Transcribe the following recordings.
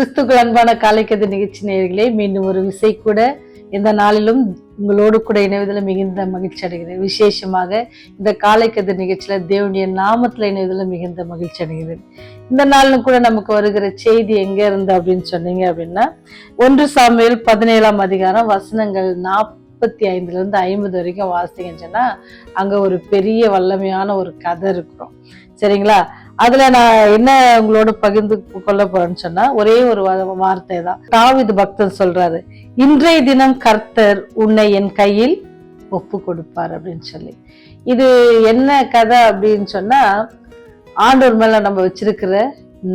கிறிஸ்துக்கள் அன்பான காலைக்கது நிகழ்ச்சி நேர்களே மீண்டும் ஒரு விசை கூட இந்த நாளிலும் உங்களோடு கூட இணைவதில் மிகுந்த மகிழ்ச்சி அடைகிறேன் விசேஷமாக இந்த காலைக்கது நிகழ்ச்சியில தேவனுடைய நாமத்துல இணைவதில் மிகுந்த மகிழ்ச்சி அடைகிறேன் இந்த நாளிலும் கூட நமக்கு வருகிற செய்தி எங்க இருந்து அப்படின்னு சொன்னீங்க அப்படின்னா ஒன்று சாமியில் பதினேழாம் அதிகாரம் வசனங்கள் நாற்பத்தி ஐந்துல இருந்து ஐம்பது வரைக்கும் வாசிங்கன்னு சொன்னா அங்க ஒரு பெரிய வல்லமையான ஒரு கதை இருக்கிறோம். சரிங்களா? அதுல நான் என்ன உங்களோட பகிர்ந்து கொள்ள போறேன்னு சொன்னா ஒரே ஒரு வார்த்தை தான் தாவிது பக்தன் சொல்றாரு இன்றைய தினம் கர்த்தர் உன்னை என் கையில் ஒப்பு கொடுப்பார் அப்படின்னு சொல்லி. இது என்ன கதை அப்படின்னு சொன்னா ஆண்டோர் மேல நம்ம வச்சிருக்கிற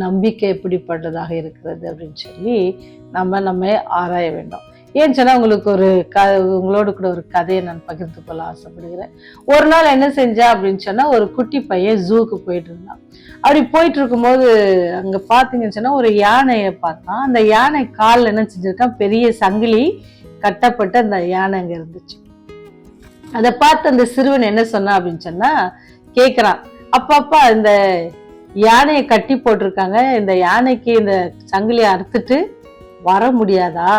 நம்பிக்கை எப்படிப்பட்டதாக இருக்கிறது அப்படின்னு சொல்லி நம்ம நம்ம ஆராய வேண்டும். ஏன்னு சொன்னால் உங்களுக்கு ஒரு க உங்களோட கூட ஒரு கதையை நான் பகிர்ந்து கொள்ள ஆசைப்படுகிறேன். ஒரு நாள் என்ன செஞ்சா அப்படின்னு சொன்னால் ஒரு குட்டி பையன் ஜூக்கு போயிட்டு இருந்தான். அப்படி போயிட்டு இருக்கும்போது அங்கே பார்த்தீங்கன்னு சொன்னால் ஒரு யானையை பார்த்தான். அந்த யானை காலில் என்ன செஞ்சுருக்கான்? பெரிய சங்கிலி கட்டப்பட்டு அந்த யானை அங்கே இருந்துச்சு. அதை பார்த்து அந்த சிறுவன் என்ன சொன்னான் அப்படின்னு சொன்னால் கேட்குறான் அப்பப்பா இந்த யானையை கட்டி போட்டிருக்காங்க. இந்த யானைக்கு இந்த சங்கிலியை அறுத்துட்டு வர முடியாதா?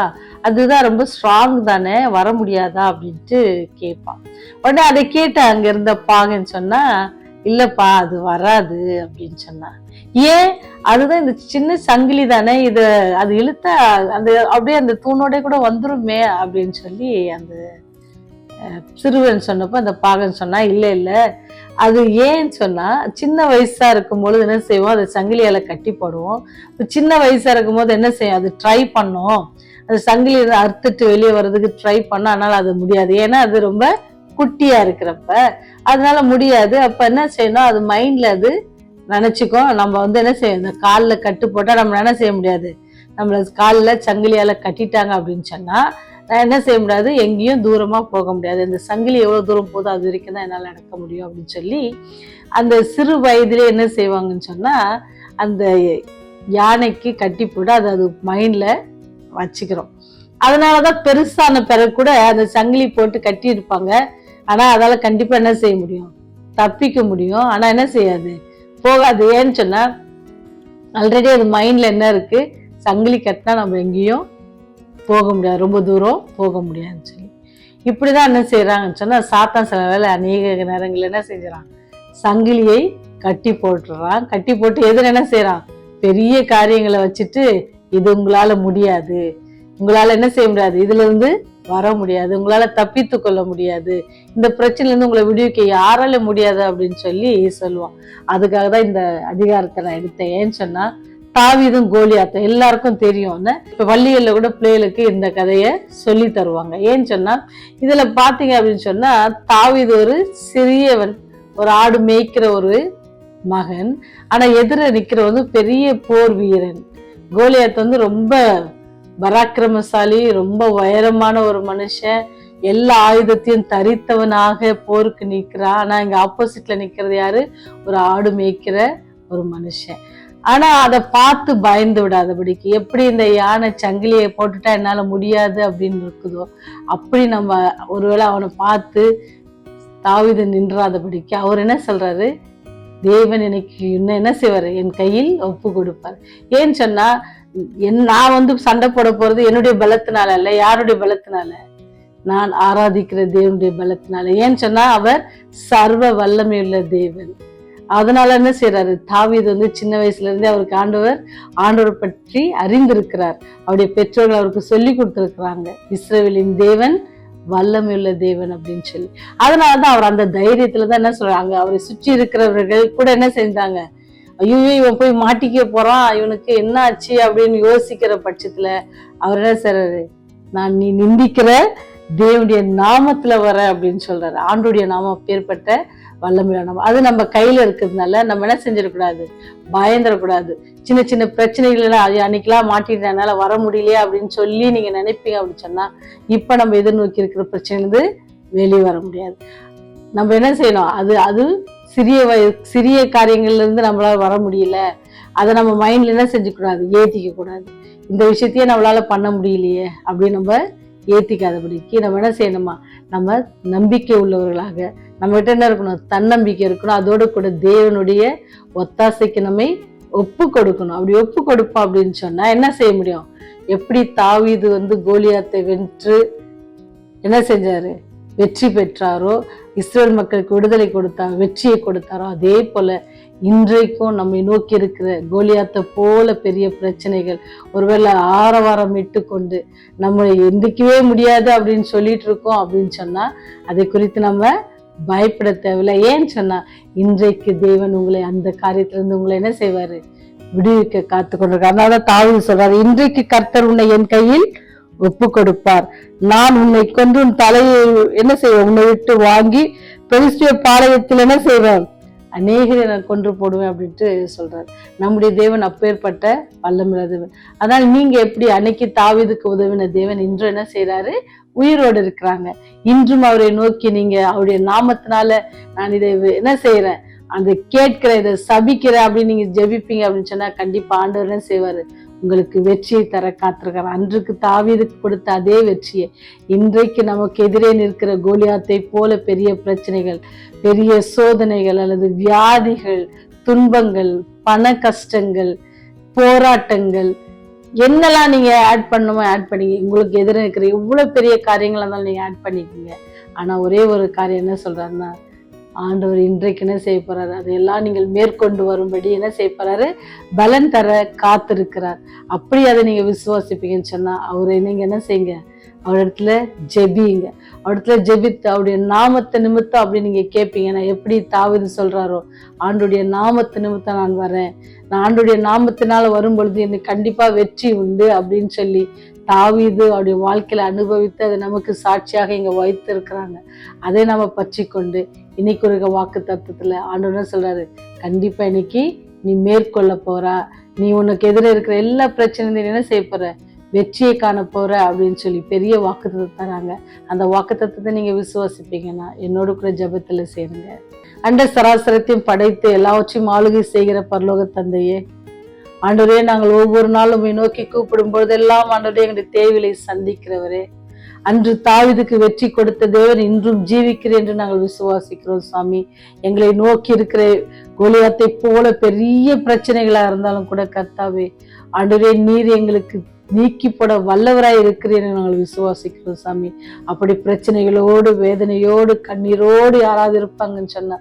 அதுதான் ரொம்ப ஸ்ட்ராங் தானே வர முடியாதா? அப்படின்ட்டு கேட்பான். உடனே அதை கேட்டேன் அங்க இருந்த பாகன்னு சொன்னா இல்லப்பா அது வராது அப்படின்னு சொன்னா ஏன்? அதுதான் இந்த சின்ன சங்கிலி தானே இது அது இழுத்தா அந்த அப்படியே அந்த தூணோட கூட வந்துருமே அப்படின்னு சொல்லி அந்த சிறுவன் சொன்னப்போ அந்த பாகன் சொன்னா இல்லை இல்லை அது ஏன்னு சொன்னால் சின்ன வயசாக இருக்கும் பொழுது என்ன செய்வோம்? அதை சங்கிலியால் கட்டி போடுவோம். இப்போ சின்ன வயசாக இருக்கும் போது என்ன செய்யும்? அது ட்ரை பண்ணோம். அது சங்கிலி அறுத்துட்டு வெளியே வர்றதுக்கு ட்ரை பண்ணோம் அதனால் அது முடியாது. ஏன்னா அது ரொம்ப குட்டியாக இருக்கிறப்ப. அதனால முடியாது. அப்போ என்ன செய்யணும்? அது மைண்டில் அது நினச்சிக்கும். நம்ம வந்து என்ன செய்யும் இந்த காலில் கட்டு போட்டால் நம்ம என்ன செய்ய முடியாது? நம்மளை காலில் சங்கிலியால் கட்டிட்டாங்க அப்படின்னு சொன்னால் நான் என்ன செய்ய முடியாது? எங்கேயும் தூரமாக போக முடியாது. இந்த சங்கிலி எவ்வளோ தூரம் போதோ அது வரைக்கும் தான் என்னால் நடக்க முடியும் அப்படின்னு சொல்லி அந்த சிறு வயதிலே என்ன செய்வாங்கன்னு சொன்னால் அந்த யானைக்கு கட்டி போட்டு அது அது மைண்டில் வச்சுக்கிறோம். அதனாலதான் பெருசான பிறகு கூட அந்த சங்கிலி போட்டு கட்டி இருப்பாங்க. ஆனால் அதால் கண்டிப்பாக என்ன செய்ய முடியும்? தப்பிக்க முடியும். ஆனால் என்ன செய்யாது? போகாது. ஏன்னு சொன்னால் ஆல்ரெடி அது மைண்டில் என்ன இருக்குது சங்கிலி கட்டினா நம்ம எங்கேயும் போக முடியாது. ரொம்ப தூரம் போக முடியாதுன்னு சொல்லி. இப்படி தான் என்ன செய்கிறாங்கன்னு சொன்னால் சாத்தான் சில வேலை அநேக நேரங்களில் என்ன செஞ்சுறான் சங்கிலியை கட்டி போட்டுறான் கட்டி போட்டு எதில் என்ன செய்கிறான் பெரிய காரியங்களை வச்சுட்டு இது உங்களால் முடியாது. உங்களால் என்ன செய்ய முடியாது? இதுலேருந்து வர முடியாது. உங்களால் தப்பித்து கொள்ள முடியாது. இந்த பிரச்சனையில இருந்து உங்களை விடுவிக்க யாரால முடியாது அப்படின்னு சொல்லி சொல்லுவான். அதுக்காக தான் இந்த அதிகாரத்தை நான் எடுத்தேன். ஏன்னு சொன்னால் தாவிதும் கோலியாத்தும் எல்லாருக்கும் தெரியும்னு. இப்ப பள்ளிகளில் கூட பிள்ளைகளுக்கு இந்த கதையை சொல்லி தருவாங்க. ஏன்னு சொன்னா இதுல பாத்தீங்க அப்படின்னு சொன்னா தாவிது ஒரு சிறியவன் ஒரு ஆடு மேய்க்கிற ஒரு மகன். ஆனா எதிர நிக்கிற வந்து பெரிய போர் வீரன். கோலியாத் வந்து ரொம்ப பராக்கிரமசாலி ரொம்ப உயரமான ஒரு மனுஷன். எல்லா ஆயுதத்தையும் தரித்தவனாக போருக்கு நிற்கிறான். ஆனால் இங்கே ஆப்போசிட்ல நிற்கிறது யாரு? ஒரு ஆடு மேய்க்கிற ஒரு மனுஷன். ஆனா அதை பார்த்து பயந்து விடாதபடிக்கு எப்படி இந்த யானை சங்கிலியை போட்டுட்டா என்னால முடியாது அப்படின்னு இருக்குதோ அப்படி நம்ம ஒருவேளை அவனை பார்த்து தாவித நின்றாதபடிக்கு அவர் என்ன சொல்றாரு? தேவன் எனக்கு இன்னும் என்ன செய்வார்? என் கையில் ஒப்பு கொடுப்பார். ஏன்னு சொன்னா என் நான் வந்து சண்டை போட போறது என்னுடைய பலத்தினால அல்ல யாருடைய பலத்தினால? நான் ஆராதிக்கிற தேவனுடைய பலத்தினால. ஏன்னு சொன்னா அவர் சர்வ வல்லமையுள்ள தேவன். அதனால என்ன செய்யறாரு தாவீது வந்து சின்ன வயசுல இருந்தே அவருக்கு ஆண்டவர் ஆண்டவர் பற்றி அறிந்திருக்கிறார். அவருடைய பெற்றோர்கள் அவருக்கு சொல்லி கொடுத்திருக்கிறாங்க. இஸ்ரேவேலின் தேவன் வல்லமையுள்ள தேவன் அப்படின்னு சொல்லி. அதனாலதான் அவர் அந்த தைரியத்துல தான் என்ன சொல்றாங்க? அவரை சுற்றி இருக்கிறவர்கள் கூட என்ன செஞ்சாங்க? ஐயோ இவன் போய் மாட்டிக்க போறான். இவனுக்கு என்ன ஆச்சு அப்படின்னு யோசிக்கிற பட்சத்துல அவர் என்ன செய்றாரு? நான் நீ நிந்திக்கிற தேவனுடைய நாமத்துல வர அப்படின்னு சொல்றாரு. ஆண்டுடைய நாமம் பேர்பட்ட வல்லமையான நம்ம அது நம்ம கையில இருக்கிறதுனால நம்ம என்ன செஞ்சிடக்கூடாது? பயந்துடக்கூடாது. சின்ன சின்ன பிரச்சனைகள் எல்லாம் அன்னைக்கெல்லாம் மாட்டிட்டு என்னால வர முடியலையே அப்படின்னு சொல்லி நீங்க நினைப்பீங்க அப்படின்னு சொன்னா இப்ப நம்ம எதிர்நோக்கி இருக்கிற பிரச்சனை வெளியே வர முடியாது. நம்ம என்ன செய்யணும்? அது அது சிறிய வய சிறிய காரியங்கள்ல இருந்து நம்மளால வர முடியல. அதை நம்ம மைண்ட்ல என்ன செஞ்சுக்கூடாது ஏத்திக்க கூடாது இந்த விஷயத்தையே நம்மளால பண்ண முடியலையே அப்படின்னு நம்ம ஏற்றிக்காதபடிக்கு நம்ம என்ன செய்யணுமா? நம்ம நம்பிக்கை உள்ளவர்களாக நம்மகிட்ட என்ன இருக்கணும்? தன்னம்பிக்கை இருக்கணும். அதோடு கூட தேவனுடைய ஒத்தாசைக்கு நம்ம ஒப்பு கொடுக்கணும். அப்படி ஒப்பு கொடுப்போம் அப்படின்னு சொன்னால் என்ன செய்ய முடியும்? எப்படி தாவிது வந்து கோலியாத்தை வென்று என்ன செஞ்சாரு? வெற்றி பெற்றாரோ இஸ்ரேல் மக்களுக்கு விடுதலை கொடுத்தார் வெற்றியை கொடுத்தாரோ அதே போல இன்றைக்கும் நம்மை நோக்கி இருக்கிற கோலியாத்தை போல பெரிய பிரச்சனைகள் ஒருவேளை ஆரவாரம் இட்டு கொண்டு நம்மளை எந்திக்கவே முடியாது அப்படின்னு சொல்லிட்டு இருக்கோம் அப்படின்னு சொன்னா அதை குறித்து நம்ம பயப்பட தேவையில்லை. ஏன்னு சொன்னா இன்றைக்கு தேவன் உங்களை அந்த காரியத்திலிருந்து உங்களை என்ன செய்வாரு? விடுவிக்க காத்து கொண்டிருக்காரு அதனால தாவீது சொல்றாரு இன்றைக்கு கர்த்தர் உன்னை என் கையில் ஒப்பு கொடுப்பார் நான் உன்னை கொன்று உன் தலையை என்ன செய்வேன்? உன்னை விட்டு வாங்கி பெருசிய பாளையத்தில் என்ன செய்வேன்? அநேகரை நான் கொன்று போடுவேன் அப்படின்ட்டு சொல்றாரு. நம்முடைய தேவன் அப்பேற்பட்ட வல்லமில்ல தேவன். அதனால நீங்க எப்படி அன்னைக்கு தாவிதுக்கு உதவின தேவன் இன்று என்ன செய்றாரு? உயிரோடு இருக்கிறாங்க. இன்றும் அவரை நோக்கி நீங்க அவருடைய நாமத்தினால நான் இதை என்ன செய்யறேன் அந்த கேட்கிற இதை சபிக்கிறேன் அப்படின்னு நீங்க ஜெபிப்பீங்க அப்படின்னு சொன்னா கண்டிப்பா ஆண்டவர் என்ன செய்வாரு? உங்களுக்கு வெற்றியை தர காத்திருக்கிறார். அன்றுக்கு தாவீதுக்கு கொடுத்த அதே வெற்றியை இன்றைக்கு நமக்கு எதிரே நிற்கிற கோலியாத்தை போல பெரிய பிரச்சனைகள் பெரிய சோதனைகள் அல்லது வியாதிகள் துன்பங்கள் பண கஷ்டங்கள் போராட்டங்கள் என்னெல்லாம் நீங்க ஆட் பண்ணுமோ ஆட் பண்ணிக்க உங்களுக்கு எதிராக இருக்கிற எவ்வளவு பெரிய காரியங்களா இருந்தாலும் நீங்க ஆட் பண்ணிக்கீங்க. ஆனா ஒரே ஒரு காரியம் என்ன சொல்றாருன்னா ஆண்டவர் இன்றைக்கு என்ன செய்ய போறாரு? அதையெல்லாம் நீங்கள் மேற்கொண்டு வரும்படி என்ன செய்ய போறாரு? பலன் தர காத்திருக்கிறார். அப்படி அதை நீங்க விசுவாசிப்பீங்கன்னு சொன்னா அவரை நீங்க என்ன செய்யுங்க? அவர் இடத்துல ஜெபிங்க. அவரிடத்துல ஜெபித்து அவருடைய நாமத்தை நிமித்தம் அப்படி நீங்க கேட்பீங்க. நான் எப்படி தாவிது சொல்றாரோ ஆண்டுடைய நாமத்து நிமித்தம் நான் வரேன். நான் ஆண்டுடைய நாமத்தினால வரும் பொழுது எனக்கு கண்டிப்பா வெற்றி உண்டு அப்படின்னு சொல்லி தாவிது அவருடைய வாழ்க்கையில அனுபவித்து அதை நமக்கு சாட்சியாக இங்க வைத்திருக்கிறாங்க. அதை நம்ம பற்றி கொண்டு இன்னைக்கு ஒரு வாக்கு தத்துவத்துல ஆண்டவர் சொல்றாரு? கண்டிப்பா இன்னைக்கு நீ மேற்கொள்ள போகிறா நீ உனக்கு எதிரே இருக்கிற எல்லா பிரச்சனையும் நீ என்ன செய்ய போற? வெற்றியை காண போற அப்படின்னு சொல்லி பெரிய வாக்கு தராங்க. அந்த வாக்குத்தத்தத்தை நீங்க விசுவாசிப்பீங்கன்னா என்னோட கூட ஜெபத்துல சேருங்க. அண்ட சராசரத்தையும் படைத்து எல்லாவற்றையும் ஆளுகை செய்கிற பரலோக தந்தையே ஆண்டவரே நாங்கள் ஒவ்வொரு நாளும் நோக்கி கூப்பிடும் பொழுதெல்லாம் ஆண்டவரே எங்களுடைய தேவைகளை சந்திக்கிறவரே. அன்று தாவிதுக்கு வெற்றி கொடுத்த தேவன் இன்றும் ஜீவிக்கிறேன் என்று நாங்கள் விசுவாசிக்கிறோம் சாமி எங்களை நோக்கி இருக்கிற கோலியாத்தை போல பெரிய பிரச்சனைகளா இருந்தாலும் கூட கர்த்தாவே ஆண்டவரே நீர் எங்களுக்கு நீக்கி போட வல்லவராய் இருக்கிறேன் நாங்கள் விசுவாசிக்கிறோம் சாமி. அப்படி பிரச்சனைகளோடு வேதனையோடு கண்ணீரோடு யாராவது இருப்பாங்கன்னு சொன்னா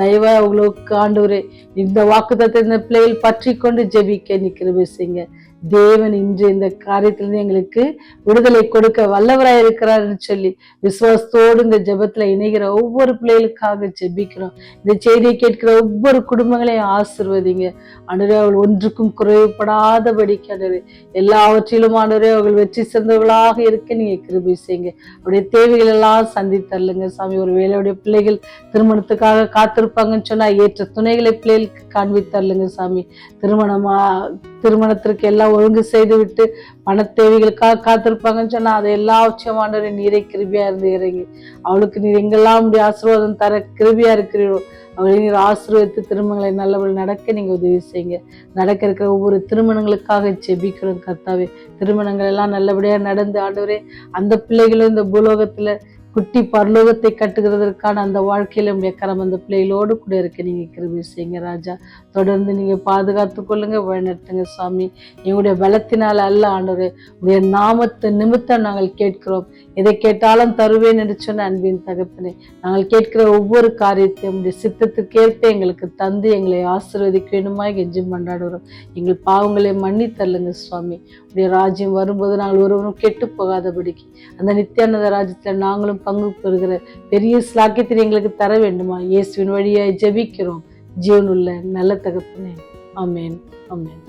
தயவா உங்களுக்கு ஆண்டவரே இந்த வாக்குத்தத்தை இந்த பிள்ளைகள் பற்றி கொண்டு ஜெபிக்க நிற்கிற செய்யுங்க. தேவன் இன்று இந்த காரியத்திலிருந்து எங்களுக்கு விடுதலை கொடுக்க வல்லவராய் இருக்கிறார்னு சொல்லி விசுவாசத்தோடு இந்த ஜெபத்துல இணைகிற ஒவ்வொரு பிள்ளைகளுக்காக ஜெபிக்கிறோம். இந்த செய்தியை கேட்கிற ஒவ்வொரு குடும்பங்களையும் ஆசிர்வதிங்க. ஆண்டவரே அவள் ஒன்றுக்கும் குறைவுபடாதபடிக்கு ஆண்டவரே எல்லாவற்றிலும் ஆண்டவரே அவர்கள் வெற்றி சிறந்தவர்களாக இருக்க நீங்க கிருபை செய்யுங்க. அவருடைய தேவைகள் எல்லாம் சந்தித்தரலுங்க சாமி ஒரு வேலையுடைய பிள்ளைகள் திருமணத்துக்காக காத்திருப்பாங்கன்னு சொன்னா ஏற்ற துணைகளை பிள்ளைகளுக்கு காண்பித்தரலுங்க சாமி. திருமணமா திருமணத்திற்கு எல்லாம் ஒழுங்கு செய்துவிட்டு பண தேவைகளுக்காக காத்திருப்பாங்கன்னு சொன்னால் அதை எல்லா உச்சமானவரை நீரை கிருபியாக இருந்து இறங்கி அவளுக்கு நீர் எங்கெல்லாம் உடைய ஆசீர்வாதம் தர கிருபியாக இருக்கிறீரோ அவளை நீர் ஆசீர்வதித்து திருமணங்களை நல்லபடி நடக்க நீங்கள் உதவி செய்யுங்க. நடக்க இருக்கிற ஒவ்வொரு திருமணங்களுக்காக ஜெபிக்கிறோம் கர்த்தாவே. திருமணங்கள் எல்லாம் நல்லபடியாக நடந்து ஆண்டவரே அந்த பிள்ளைகளும் இந்த பூலோகத்தில் குட்டி பரலோகத்தை கட்டுகிறதற்கான அந்த வாழ்க்கையில உடைய கரம் அந்த பிள்ளைகளோடு கூட இருக்க நீங்க கிருபி செய்யுங்க ராஜா. தொடர்ந்து நீங்க பாதுகாத்து கொள்ளுங்க வழிநடத்துங்க சுவாமி எங்களுடைய பலத்தினால அல்ல ஆண்டவரே உடைய நாமத்தை நிமித்தம் நாங்கள் கேட்கிறோம். எதை கேட்டாலும் தருவேன் என்று சொன்ன அன்பின் தகப்பனே நாங்கள் கேட்கிற ஒவ்வொரு காரியத்தையும் உடைய சித்தத்துக்கேற்ப எங்களுக்கு தந்து எங்களை ஆசீர்வதிக்க வேணுமாய் கெஞ்சி கொண்டாடுறோம் எங்கள் பாவங்களை மன்னி தள்ளுங்க சுவாமி உடைய ராஜ்யம் வரும்போது நாங்கள் ஒருவரும் கெட்டு போகாதபடிக்கு அந்த நித்தியானந்த ராஜ்யத்தில் நாங்களும் பங்கு பெறுகிற பெரிய ஸ்லாக்கியத்தை எங்களுக்கு தர வேண்டுமா? இயேசுவின் வழியாய் ஜெபிக்கிறோம். ஜீவனுள்ள நல்ல தகப்பனே. அமேன் அமேன்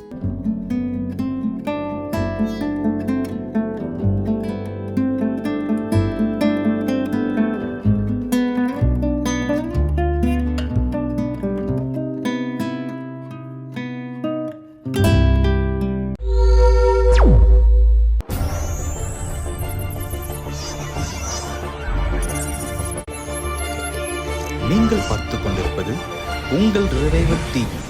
நீங்கள்